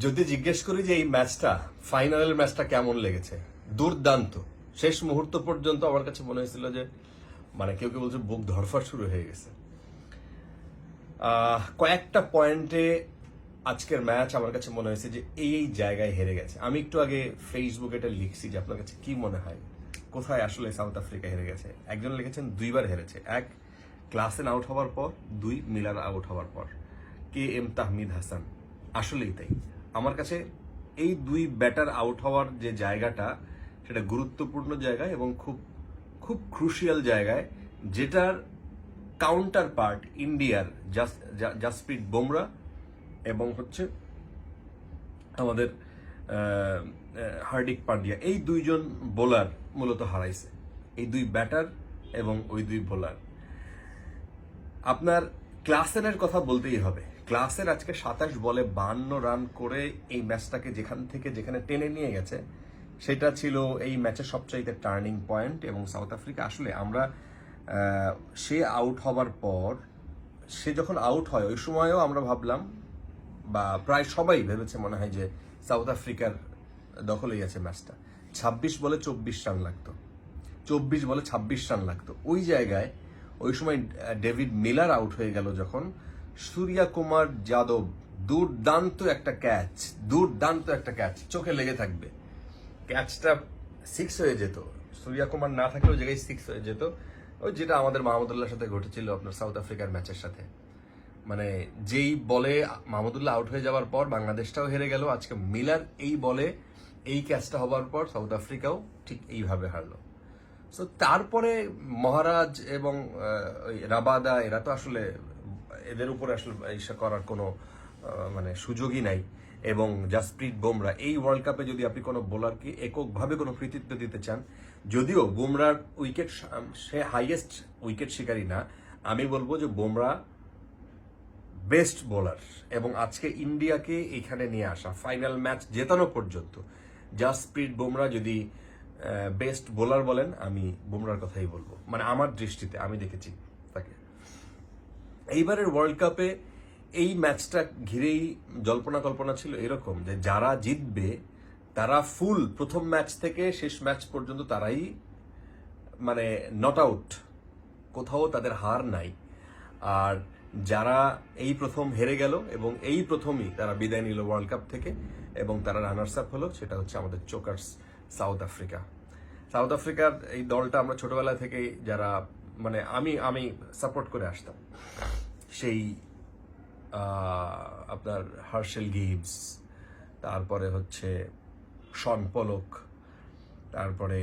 যদি জিজ্ঞেস করি যে এই ম্যাচটা ফাইনালের ম্যাচটা কেমন লেগেছে? দুর্দান্ত। শেষ মুহূর্ত পর্যন্ত আমার কাছে মনে হয়েছিল যে মানে কেউ কেউ বলছে বুক ধরফর শুরু হয়ে গেছে। কয়েকটা পয়েন্টে আজকের ম্যাচ আমার কাছে মনে হয়েছে যে এই এই জায়গায় হেরে গেছে। আমি একটু আগে ফেসবুকে এটা লিখছি যে আপনার কাছে কি মনে হয়? কোথায় আসলে সাউথ আফ্রিকা হেরে গেছে? একজন লিখেছেন, দুইবার হেরেছে। এক, ক্লাসেন আউট হওয়ার পর। দুই মিলার আউট হওয়ার পর। K M Tahmid Hasan? আসলেই তাই। আমার কাছে এই দুই ব্যাটার আউট হওয়ার যে জায়গাটা, সেটা গুরুত্বপূর্ণ জায়গা এবং খুব খুব ক্রুশিয়াল জায়গায়, যেটার কাউন্টার পার্ট ইন্ডিয়ার জাসপ্রীত বুমরা এবং হচ্ছে আমাদের হার্দিক পান্ডিয়া এই দুইজন বোলার মূলত হারাইছে। এই দুই ব্যাটার এবং ওই দুই বোলার আপনার ক্লাসেনের কথা বলতেই হবে। ক্লাসের আজকে সাতাশ বলে বান্ন রান করে এই ম্যাচটাকে যেখান থেকে যেখানে টেনে নিয়ে গেছে, সেটা ছিল এই ম্যাচের সবচাইতে টার্নিং পয়েন্ট এবং সাউথ আফ্রিকা। আসলে আমরা সে আউট হবার পর, সে যখন আউট হয়, ওই সময়ও আমরা ভাবলাম বা প্রায় সবাই ভেবেছে মনে হয় যে সাউথ আফ্রিকার দখলেই আছে ম্যাচটা। ছাব্বিশ বলে চব্বিশ রান লাগতো। চব্বিশ বলে ছাব্বিশ রান লাগতো। ওই জায়গায়, ওই সময় ডেভিড মিলার আউট হয়ে গেল যখন সূর্যা কুমার যাদব, দুর্দান্ত একটা ক্যাচ দুর্দান্ত একটা ক্যাচ চোখে লেগে থাকবে। ক্যাচটা সিক্স হয়ে যেত। সূর্যা কুমার না থাকলে ওই জায়গায় সিক্স হয়ে যেত। ওই যেটা আমাদের মাহমুদুল্লাহর সাথে ঘটেছিল আপনার সাউথ আফ্রিকার ম্যাচের সাথে। মানে যেই বলে মাহমুদুল্লাহ আউট হয়ে যাওয়ার পর বাংলাদেশটাও হেরে গেল। আজকে মিলার এই বলে এই ক্যাচটা হবার পর সাউথ আফ্রিকাও ঠিক এইভাবে হারলো। সো তারপরে মহারাজ এবং রাবাদা, এরা তো আসলে এদের উপরে আসলে ইসা করার কোনো মানে সুযোগই নাই। এবং জাসপ্রীত বুমরা, এই ওয়ার্ল্ড কাপে যদি আপনি কোনো বোলারকে এককভাবে কোনো কৃতিত্ব দিতে চান, যদিও বুমরার উইকেট সে হাইয়েস্ট উইকেট শিকারী না, আমি বলব যে বুমরা বেস্ট বোলার এবং আজকে ইন্ডিয়াকে এখানে নিয়ে আসা ফাইনাল ম্যাচ জেতানো পর্যন্ত, জাসপ্রীত বুমরা যদি বেস্ট বোলার বলেন, আমি বুমরার কথাই বলব। মানে আমার দৃষ্টিতে, আমি দেখেছি। এইবারের ওয়ার্ল্ড কাপে এই ম্যাচটা ঘিরেই জল্পনা কল্পনা ছিল এরকম যে যারা জিতবে, তারা ফুল প্রথম ম্যাচ থেকে শেষ ম্যাচ পর্যন্ত তারাই মানে নট আউট কোথাও তাদের হার নাই। আর যারা এই প্রথম হেরে গেল এবং এই প্রথমই তারা বিদায় নিল ওয়ার্ল্ড কাপ থেকে এবং তারা রানার্স আপ হলো, সেটা হচ্ছে আমাদের চোকার্স সাউথ আফ্রিকা। সাউথ আফ্রিকার এই দলটা আমরা ছোটবেলা থেকেই যারা মানে আমি আমি সাপোর্ট করে আসতাম। সেই আপনার হার্শেল গিবস তারপরে হচ্ছে শন পলক তারপরে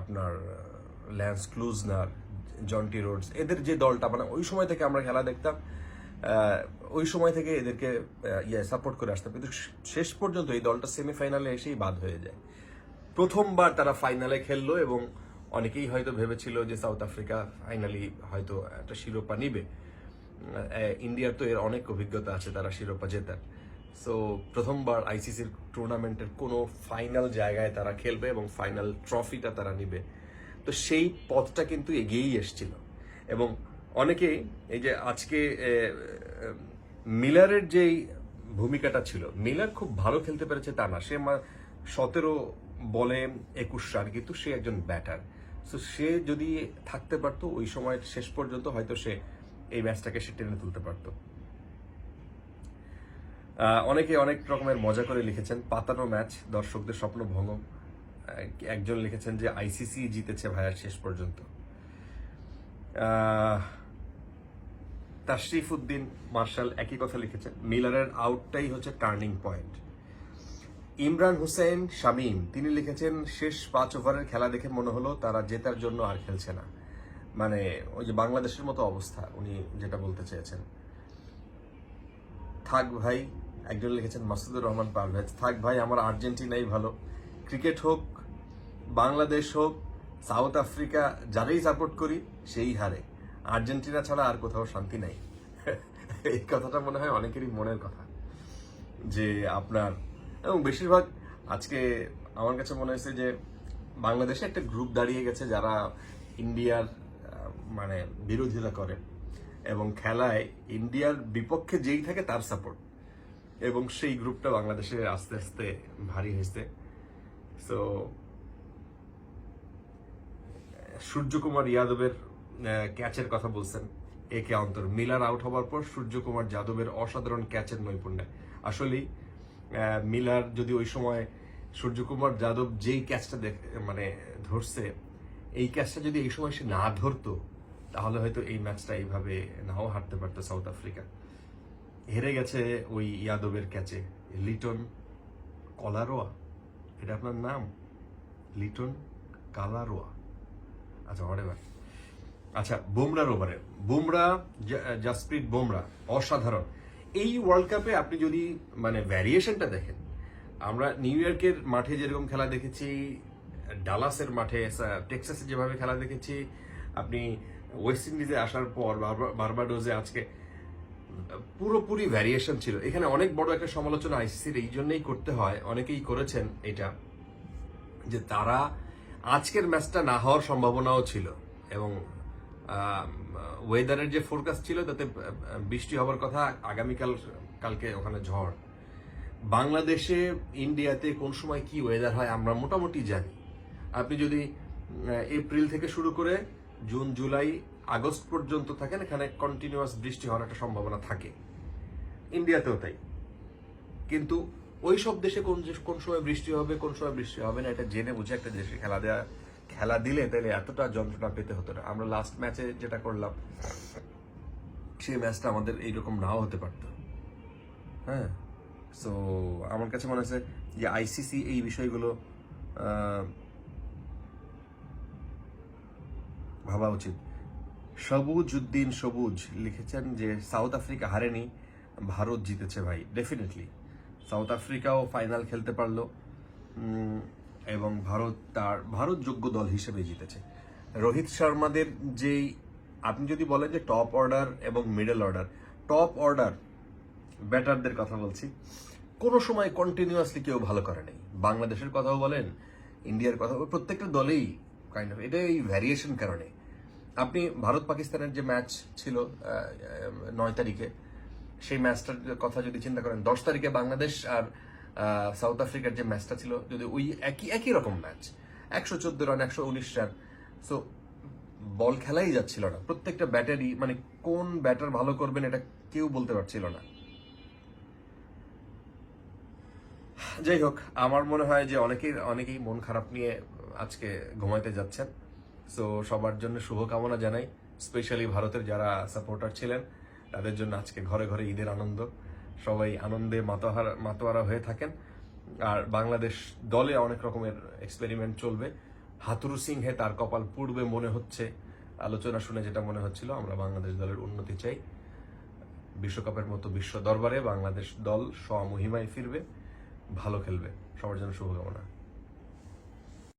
আপনার ল্যান্স ক্লুজনার জন্টি রোডস এদের যে দলটা মানে ওই সময় থেকে আমরা খেলা দেখতাম ওই সময় থেকে এদেরকে ইয়ে সাপোর্ট করে আসতাম। কিন্তু শেষ পর্যন্ত এই দলটা সেমিফাইনালে এসেই বাদ হয়ে যায়। প্রথমবার তারা ফাইনালে খেললো এবং অনেকেই হয়তো ভেবেছিল যে সাউথ আফ্রিকা ফাইনালি হয়তো একটা শিরোপা নিবে। ইন্ডিয়ার তো এর অনেক অভিজ্ঞতা আছে, তারা শিরোপা জেতার। সো প্রথমবার আইসিসির টুর্নামেন্টের কোনো ফাইনাল জায়গায় তারা খেলবে এবং ফাইনাল ট্রফিটা তারা নিবে। তো সেই পথটা কিন্তু এগিয়েই এসছিল। এবং অনেকে এই যে আজকে মিলারের যেই ভূমিকাটা ছিল, মিলার খুব ভালো খেলতে পেরেছে তা না। সে সতেরো বলে একুশ রান, কিন্তু সে একজন ব্যাটার সো সে যদি থাকতে পারতো, ওই সময় শেষ পর্যন্ত হয়তো সে এই ম্যাচটাকে সে টেনে তুলতে পারতো। অনেকে অনেক রকমের মজা করে লিখেছেন, পাতানো ম্যাচ, দর্শকদের স্বপ্ন ভঙ্গ। একজন লিখেছেন যে, আইসিসি জিতেছে ভাইয়া শেষ পর্যন্ত। তাশরিফ উদ্দিন মার্শাল একই কথা লিখেছেন, মিলারের আউটটাই হচ্ছে টার্নিং পয়েন্ট। ইমরান হুসেন, শামীম, তিনি লিখেছেন, শেষ পাঁচ ওভারের খেলা দেখে মনে হলো তারা জেতার জন্য আর খেলছে না। মানে ওই যে বাংলাদেশের মতো অবস্থা, উনি যেটা বলতে চেয়েছেন। থাক ভাই, একজন লিখেছেন, মাসুদুর রহমান পারভেজ, থাক ভাই, আমার আর্জেন্টিনাই ভালো। ক্রিকেট হোক, বাংলাদেশ হোক, সাউথ আফ্রিকা, যারাই সাপোর্ট করি, সেই হারে। আর্জেন্টিনা ছাড়া আর কোথাও শান্তি নাই। এই কথাটা মনে হয় অনেকেরই মনের কথা, যে আপনার এবং বেশিরভাগ আজকে আমার কাছে মনে হয়েছে যে বাংলাদেশে একটা গ্রুপ দাঁড়িয়ে গেছে যারা ইন্ডিয়ার মানে বিরোধিতা করে এবং খেলায় ইন্ডিয়ার বিপক্ষে যেই থাকে তার সাপোর্ট এবং সেই গ্রুপটা বাংলাদেশে আস্তে আস্তে ভারী হয়েছে। সো সূর্যকুমার যাদবের ক্যাচের কথা বলছেন একে অন্তর। মিলার আউট হওয়ার পর সূর্যকুমার যাদবের অসাধারণ ক্যাচের নৈপুণ্যে। আসলেই মিলার যদি ওই সময় সূর্যকুমার যাদব যেই ক্যাচটা মানে ধরছে, এই ক্যাচটা যদি এই সময় সে না ধরতো, তাহলে হয়তো এই ম্যাচটা এইভাবে নাও হারতে পারতো সাউথ আফ্রিকা। হেরে গেছে ওই ইয়াদবের ক্যাচে লিটন কলারোয়া, এটা আপনার নাম? লিটন কালারোয়া। আচ্ছা হোয়াট আচ্ছা বুমরার ওভারে বুমরা জাসপ্রীত বুমরা, অসাধারণ। এই ওয়ার্ল্ড কাপে আপনি যদি মানে ভ্যারিয়েশনটা দেখেন, আমরা নিউ ইয়র্কের মাঠে যেরকম খেলা দেখেছি ডালাসের মাঠে টেক্সাসে যেভাবে খেলা দেখেছি, আপনি ওয়েস্ট ইন্ডিজে আসার পর, বারবা- বার্বাডোজে আজকে, পুরোপুরি ভ্যারিয়েশন ছিল। এখানে অনেক বড় একটা সমালোচনা আইসিসির, এই জন্যই করতে হয়, অনেকেই করেছেন এটা, যে তারা আজকের ম্যাচটা না হওয়ার সম্ভাবনাও ছিল এবং ওয়েদারের যে ফোরকাস্ট ছিল, তাতে বৃষ্টি হওয়ার কথা আগামীকাল, কালকে ওখানে ঝড়। বাংলাদেশে, ইন্ডিয়াতে কোন সময় কি ওয়েদার হয় আমরা মোটামুটি জানি। আপনি যদি এপ্রিল থেকে শুরু করে জুন, জুলাই, আগস্ট পর্যন্ত থাকেন, এখানে কন্টিনিউয়াস বৃষ্টি হওয়ার একটা সম্ভাবনা থাকে। ইন্ডিয়াতেও তাই। কিন্তু ওই সব দেশে কোন কোন সময় বৃষ্টি হবে, কোন সময় বৃষ্টি হবে না, এটা জেনে বুঝে একটা দেশে খেলা দেওয়া খেলা দিলে তাহলে এতটা যন্ত্রণা পেতে হতো না। আমরা লাস্ট ম্যাচে যেটা করলাম, সেই ম্যাচটা আমাদের এইরকম নাও হতে পারতো। হ্যাঁ? সো আমার কাছে মনে হচ্ছে যে আইসিসি এই বিষয়গুলো ভাবা উচিত। সবুজ উদ্দিন সবুজ লিখেছেন যে, সাউথ আফ্রিকা হারেনি, ভারত জিতেছে ভাই। ডেফিনেটলি সাউথ আফ্রিকাও ফাইনাল খেলতে পারল। এবং ভারত তার ভারত যোগ্য দল হিসেবে জিতেছে। রোহিত শর্মাদের যেই, আপনি যদি বলেন যে টপ অর্ডার এবং মিডল অর্ডার টপ অর্ডার ব্যাটারদের কথা বলছি, কোনো সময় কন্টিনিউয়াসলি কেউ ভালো করে নাই। বাংলাদেশের কথাও বলেন, ইন্ডিয়ার কথা প্রত্যেকটা দলেই কাইন্ড অফ এটা এই ভ্যারিয়েশন কারণে। আপনি ভারত পাকিস্তানের যে ম্যাচ ছিল নয় তারিখে, সেই ম্যাচটার কথা যদি চিন্তা করেন, দশ তারিখে বাংলাদেশ আর সাউথ আফ্রিকার যে ম্যাচটা ছিল, যদি ওই একই একই রকম ম্যাচ একশো চোদ্দ রান একশো উনিশ রান সো বল খেলাই যাচ্ছিল না। প্রত্যেকটা ব্যাটারই মানে কোন ব্যাটার ভালো করবেন এটা কেউ বলতে পারছিল না। যাই হোক, আমার মনে হয় যে অনেকেই অনেকেই মন খারাপ নিয়ে আজকে ঘুমাইতে যাচ্ছেন। সো সবার জন্য শুভকামনা জানাই স্পেশালি ভারতের যারা সাপোর্টার ছিলেন, তাদের জন্য আজকে ঘরে ঘরে ঈদের আনন্দ। সবাই আনন্দে মাতোহারা মাতোয়ারা হয়ে থাকেন। আর বাংলাদেশ দলে অনেক রকমের এক্সপেরিমেন্ট চলবে। হাতুরু সিংহে তার কপাল পূর্বে মনে হচ্ছে। আলোচনা শুনে যেটা মনে হচ্ছিল, আমরা বাংলাদেশ দলের উন্নতি চাই। বিশ্বকাপের মতো বিশ্ব দরবারে বাংলাদেশ দল স্বমহিমায় ফিরবে, ভালো খেলবে। সবার জন্য শুভকামনা।